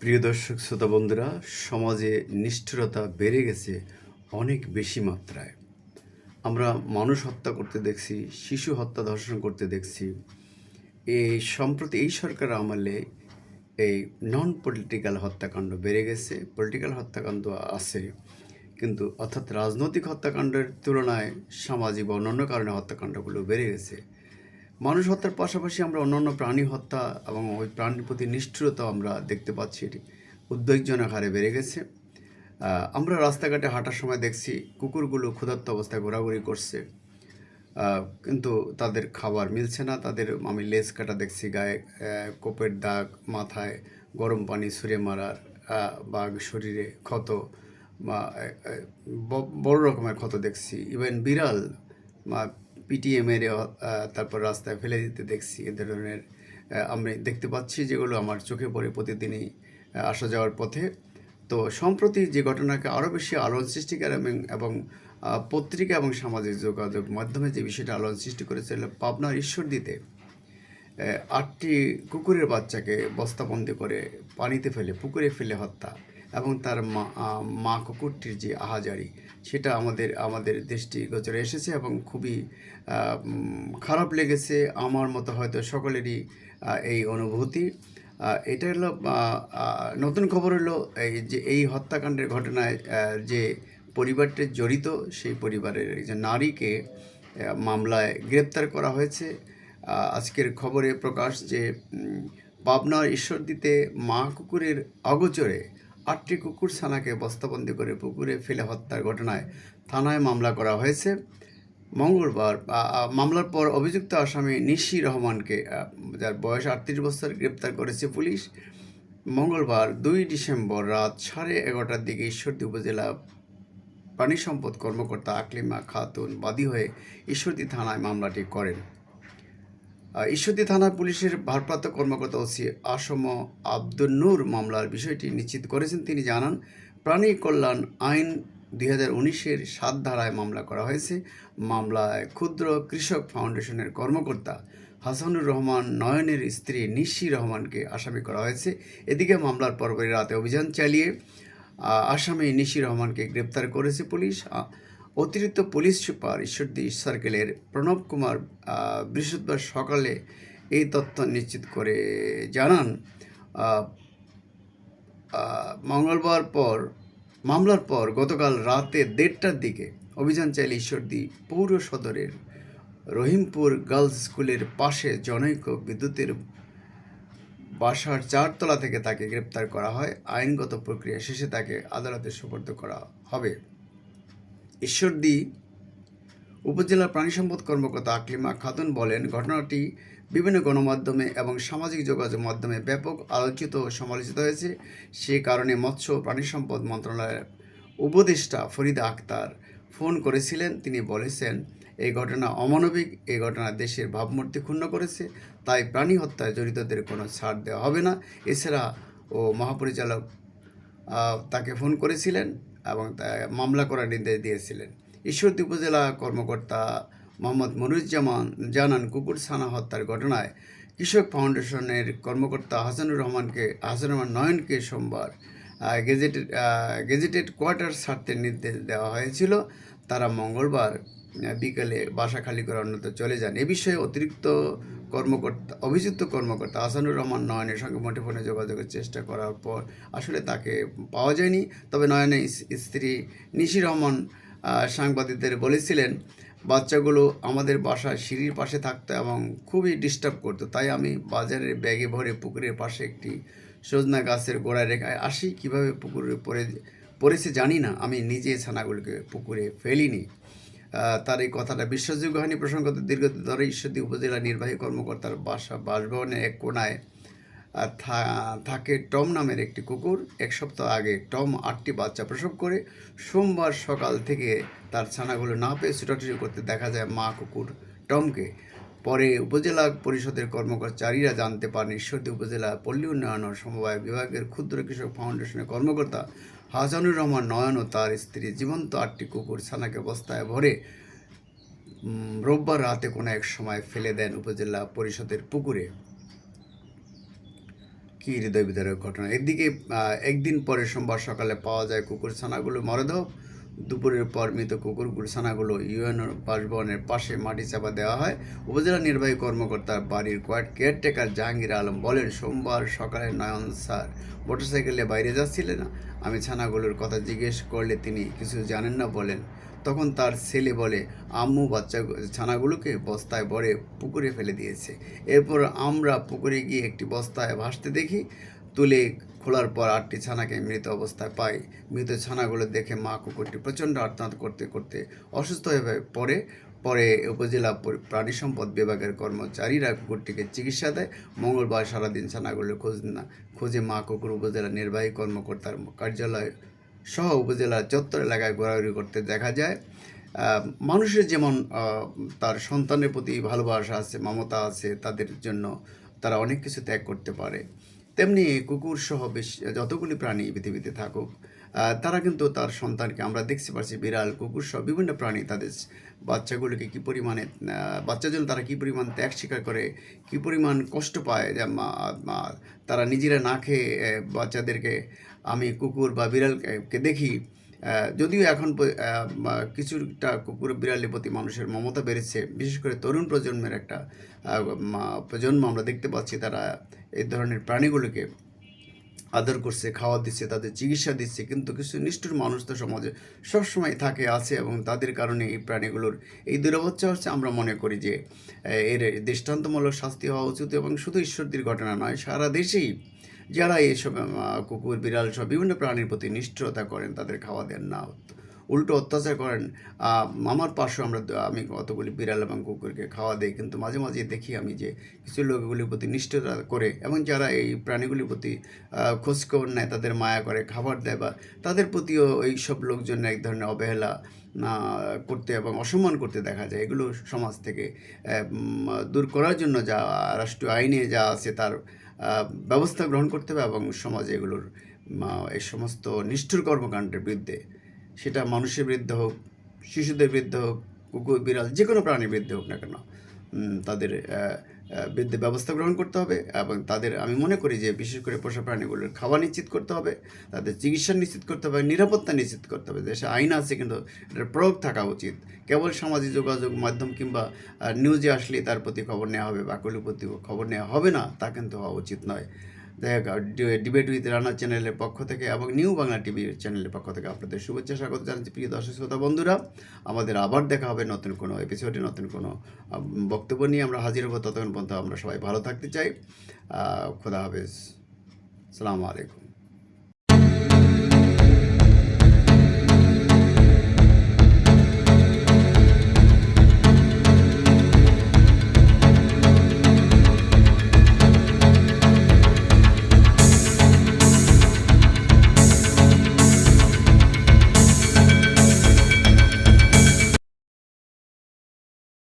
প্রিয় দর্শক, শ্রোতা বন্ধুরা, সমাজে নিষ্ঠুরতা বেড়ে গেছে অনেক বেশি মাত্রায়। আমরা মানুষ হত্যা করতে দেখছি, শিশু হত্যা ধর্ষণ করতে দেখছি। এই সম্প্রতি এই সরকার আমলে এই নন পলিটিক্যাল হত্যাকাণ্ড বেড়ে গেছে। পলিটিক্যাল হত্যাকাণ্ড আছে, কিন্তু অর্থাৎ রাজনৈতিক হত্যাকাণ্ডের তুলনায় সামাজিক বা অন্যান্য কারণে হত্যাকাণ্ডগুলো বেড়ে গেছে। মানুষ হত্যার পাশাপাশি আমরা অন্যান্য প্রাণী হত্যা এবং ওই প্রাণীর প্রতি নিষ্ঠুরতা আমরা দেখতে পাচ্ছি এটি। উদ্বেগজনক হারে বেড়ে গেছে। আমরা রাস্তাঘাটে হাঁটার সময় দেখছি কুকুরগুলো ক্ষুধার্ত অবস্থায় ঘোরাঘুরি করছে। কিন্তু তাদের খাবার মিলছে না। তাদের আমি লেজ কাটা দেখছি গায়ে কোপের দাগ মাথায়, গরম পানি ছুঁড়ে মারার বা শরীরে ক্ষত, বা বড় রকমের ক্ষত দেখছি। ইভেন বিড়াল বা পিটিএ মেরে তারপর রাস্তায় ফেলে দিতে দেখছি এ ধরনের আমি দেখতে পাচ্ছি যেগুলো আমার চোখে পড়ে প্রতিদিনই আসা যাওয়ার পথে। তো সম্প্রতি যে ঘটনাকে আরও বেশি আলোড়ন সৃষ্টিকার এবং এবং পত্রিকা এবং সামাজিক যোগাযোগ মাধ্যমে যে বিষয়টা আলোড়ন সৃষ্টি করেছিল পাবনার ঈশ্বরদীতে আহ, আটটি কুকুরের বাচ্চাকে বস্তাবন্দি করে পানিতে ফেলে পুকুরে ফেলে হত্যা এবং তার মা মা কুকুরটির যে আহাজারি সেটা আমাদের আমাদের দেশটি গোচরে এসেছে এবং খুবই খারাপ লেগেছে আমার মতো হয়তো সকলেরই এই অনুভূতি। এটা হলো নতুন খবর হলো এই যে, এই হত্যাকাণ্ডের ঘটনায় যে পরিবারটি জড়িত, সেই পরিবারের একজন নারীকে মামলায় গ্রেপ্তার করা হয়েছে। আজকের খবরে প্রকাশ যে পাবনার ঈশ্বরদীতে মা কুকুরের অগোচরে আটটি কুকুর ছানাকে বস্তাবন্দি করে পুকুরে ফেলে হত্যার ঘটনায় থানায় মামলা করা হয়েছে। মঙ্গলবার মামলার পর অভিযুক্ত আসামি নিশি রহমানকে যার বয়স আটত্রিশ বছর, গ্রেপ্তার করেছে পুলিশ। মঙ্গলবার, দুই ডিসেম্বর রাত সাড়ে এগারোটার দিকে ঈশ্বরদী উপজেলা প্রাণী সম্পদ কর্মকর্তা আকলিমা খাতুন বাদী হয়ে ঈশ্বরদী থানায় মামলাটি করেন। ঈশ্বরদী থানার পুলিশের ভারপ্রাপ্ত কর্মকর্তা ওসি আসম আব্দুল নূর মামলার বিষয়টি নিশ্চিত করেছেন। তিনি জানান, প্রাণী কল্যাণ আইন দুই হাজার উনিশের সাত ধারায় মামলা করা হয়েছে। মামলায় ক্ষুদ্র কৃষক ফাউন্ডেশনের কর্মকর্তা হাসানুর রহমান নয়নের স্ত্রী নিশি রহমানকে আসামি করা হয়েছে। এদিকে মামলার পরপরই রাতে অভিযান চালিয়ে আসামি নিশি রহমানকে গ্রেপ্তার করেছে পুলিশ। অতিরিক্ত পুলিশ সুপার ঈশ্বরদী সার্কেলের প্রণব কুমার বৃহস্পতিবার সকালে এই তথ্য নিশ্চিত করে জানান। মঙ্গলবার পর, মামলার পর গতকাল রাতে দেড়টার দিকে অভিযান চাইলে ঈশ্বরদী পৌর সদরের রহিমপুর গার্লস স্কুলের পাশে জনৈক বিদ্যুতের বাসার চারতলা থেকে তাকে গ্রেপ্তার করা হয়। আইনগত প্রক্রিয়া শেষে তাকে আদালতে সুপর্দ করা হবে। ঈশ্বরদী উপজেলা প্রাণী সম্পদ কর্মকর্তা আকলিমা খাতুন বলেন, ঘটনাটি বিভিন্ন গণমাধ্যমে এবং সামাজিক যোগাযোগ মাধ্যমে ব্যাপক আলোচিত ও সমালোচিত হয়েছে। সে কারণে মৎস্য প্রাণী সম্পদ মন্ত্রণালয়ের উপদেষ্টা ফরিদা আক্তার ফোন করেছিলেন। তিনি বলেছেন, এই ঘটনা অমানবিক এই ঘটনা দেশের ভাবমূর্তি ক্ষুণ্ণ করেছে। তাই প্রাণী হত্যায় জড়িতদের কোনো ছাড় দেওয়া হবে না। এছাড়া ও মহাপরিচালক তাকে ফোন করেছিলেন। এবং মামলা করার নির্দেশ দিয়েছিলেন। ঈশ্বরদী উপজেলা কর্মকর্তা মোহাম্মদ মনুজ্জামান জানান, কুকুর ছানা হত্যার ঘটনায় কৃষক ফাউন্ডেশনের কর্মকর্তা হাসানুর রহমানকে, হাসানুর রহমান নয়নকে সোমবার গেজেটেড গেজেটেড কোয়ার্টার ছাড়তে নির্দেশ দেওয়া হয়েছিল। তারা মঙ্গলবার বিকেলে বাসা খালি করে অন্যত্র চলে যান। এ বিষয়ে অতিরিক্ত কর্মকর্তা, অভিযুক্ত কর্মকর্তা আসানুর রহমান নয়নের সঙ্গে মুঠোফোনে যোগাযোগের চেষ্টা করার পর আসলে তাকে পাওয়া যায়নি। তবে নয়নের স্ত্রী নিশি রহমান সাংবাদিকদের বলেছিলেন, বাচ্চাগুলো আমাদের বাসায় সিঁড়ির পাশে থাকতো এবং খুবই ডিস্টার্ব করতো। তাই আমি বাজারের ব্যাগে ভরে পুকুরের পাশে একটি সজনা গাছের গোড়ায় রেখায় আসি। কীভাবে পুকুরে পড়ে, পড়েছে জানি না। আমি নিজে ছানাগুলোকে পুকুরে ফেলিনি। তার এই কথাটা বিশ্বাসযোগ্য হয়নি প্রসঙ্গত দীর্ঘদিন ধরে ঈশ্বরদী উপজেলা নির্বাহী কর্মকর্তার বাসা বাসভবনের এক কোনায় থাকে টম নামের একটি কুকুর। এক সপ্তাহ আগে টম আটটি বাচ্চা প্রসব করে। সোমবার সকাল থেকে তার ছানাগুলো না পেয়ে ছুটাছুটি করতে দেখা যায় মা কুকুর টমকে। পরে উপজেলা পরিষদের কর্মকর্তারীরা জানতে পারেন, ঈশ্বরদী উপজেলা পল্লী উন্নয়ন ও সমবায় বিভাগের ক্ষুদ্র কৃষক ফাউন্ডেশনের কর্মকর্তা হাসানুর রহমান নয়ন ও তার স্ত্রী জীবন্ত আটটি কুকুর ছানাকে বস্তায় ভরে রোববার রাতে কোনো এক সময় ফেলে দেন উপজেলা পরিষদের পুকুরে। কি হৃদয় বিদারক ঘটনা। এদিকে একদিন পরে সোমবার সকালে পাওয়া যায় কুকুর ছানাগুলো মরদেহ। দুপুরের পর মৃত কুকুরগুলো, ছানাগুলো ইউএনও বাসভবনের পাশে মাটি চাপা দেওয়া হয়। উপজেলা নির্বাহী কর্মকর্তার বাড়ির কোয়ার্ড কেয়ারটেকার জাহাঙ্গীর আলম বলেন, সোমবার সকালে নয়ন স্যার মোটরসাইকেলে বাইরে যাচ্ছিলেন। না আমি ছানাগুলোর কথা জিজ্ঞেস করলে তিনি কিছু জানেন না বলেন। তখন তার ছেলে বলে, আম্মু বাচ্চা ছানাগুলোকে বস্তায় ভরে পুকুরে ফেলে দিয়েছে। এরপর আমরা পুকুরে গিয়ে একটি বস্তায় ভাসতে দেখি। তুলে খোলার পর আটটি ছানাকে মৃত অবস্থায় পাই মৃত ছানাগুলো দেখে মা কুকুরটি প্রচণ্ড আর্তনাদ করতে করতে অসুস্থ হয়ে পড়ে। পরে উপজেলা পরি- প্রাণী সম্পদ বিভাগের কর্মচারীরা কুকুরটিকে চিকিৎসা দেয়। মঙ্গলবার সারাদিন ছানাগুলোর খোঁজ না, খোঁজে মা কুকুর উপজেলা নির্বাহী কর্মকর্তার কার্যালয় সহ উপজেলার চত্বর এলাকায় ঘোরাঘুরি করতে দেখা যায়। মানুষের যেমন তার সন্তানের প্রতি ভালোবাসা আছে, মমতা আছে, তাদের জন্য তারা অনেক কিছু ত্যাগ করতে পারে। তেমনি কুকুর সহ বেশ যতগুলি প্রাণী পৃথিবীতে থাকুক তারা কিন্তু তার সন্তানকে আমরা দেখতে পাচ্ছি বিড়াল, কুকুর সহ বিভিন্ন প্রাণী তাদের বাচ্চাগুলোকে কী পরিমাণে বাচ্চার জন্য তারা কী পরিমাণ ত্যাগ স্বীকার করে, কী পরিমাণ কষ্ট পায় যে তারা নিজেরা না খেয়ে বাচ্চাদেরকে আমি কুকুর বা বিড়ালকে দেখি। যদিও এখন কিছুটা কুকুর বিড়ালের প্রতি মানুষের মমতা বেড়েছে, বিশেষ করে তরুণ প্রজন্মের একটা প্রজন্ম আমরা দেখতে পাচ্ছি তারা এই ধরনের প্রাণীগুলোকে আদর করছে, খাওয়া দিচ্ছে, তাদের চিকিৎসা দিচ্ছে, কিন্তু কিছু নিষ্ঠুর মানুষ তো সমাজে সবসময় থাকে, আছে এবং তাদের কারণে এই প্রাণীগুলোর এই দুরবচ্ছা হচ্ছে আমরা মনে করি যে এর দৃষ্টান্তমূলক শাস্তি হওয়া উচিত এবং শুধু ঈশ্বরদীর ঘটনা নয়, সারা দেশেই যারা এইসব কুকুর, বিড়াল সব বিভিন্ন প্রাণীর প্রতি নিষ্ঠুরতা করেন, তাদের খাওয়া দেন না। উল্টো অত্যাচার করেন। আমার পাশে আমরা আমি কতগুলি বিড়াল এবং কুকুরকে খাওয়া দিই, কিন্তু মাঝে মাঝে দেখি আমি যে কিছু লোকগুলির প্রতি নিষ্ঠতা করে এবং যারা এই প্রাণীগুলির প্রতি খোঁজখবর নেয়, তাদের মায়া করে, খাবার দেয় বা তাদের প্রতিও এই সব লোকজনের এক ধরনের অবহেলা করতে এবং অসম্মান করতে দেখা যায়। এগুলো সমাজ থেকে দূর করার জন্য যা রাষ্ট্রীয় আইনে যা আছে, তার ব্যবস্থা গ্রহণ করতে হবে এবং সমাজে এগুলোর এই সমস্ত নিষ্ঠুর কর্মকাণ্ডের বিরুদ্ধে। সেটা মানুষের বিরুদ্ধে হোক, শিশুদের বিরুদ্ধে হোক, কুকুর, বিড়াল যে কোনো প্রাণীর বিরুদ্ধে হোক না কেন তাদের আহ, ব্যবস্থা গ্রহণ করতে হবে এবং তাদের আমি মনে করি যে বিশেষ করে পোষা প্রাণীগুলোর খাওয়া নিশ্চিত করতে হবে তাদের চিকিৎসা নিশ্চিত করতে হবে নিরাপত্তা নিশ্চিত করতে হবে। দেশে আইন আছে কিন্তু এটার প্রয়োগ থাকা উচিত। কেবল সামাজিক যোগাযোগ মাধ্যম কিংবা নিউজে আসলে তার প্রতি খবর নেওয়া হবে বা বাকুলির প্রতি খবর নেওয়া হবে না তা কিন্তু হওয়া উচিত নয়। ডিবেট উইথ রানা চ্যানেলের পক্ষ থেকে এবং নিউ বাংলা টিভি চ্যানেলের পক্ষ থেকে আপনাদের শুভেচ্ছা, স্বাগত জানাচ্ছি প্রিয় দর্শক শ্রোতা বন্ধুরা। আমাদের আবার দেখা হবে নতুন কোনো এপিসোডে নতুন কোনো বক্তব্য নিয়ে আমরা হাজির হব। ততক্ষণ পর্যন্ত আমরা সবাই ভালো থাকতে চাই। খোদা হাফেজ। সালামু আলাইকুম।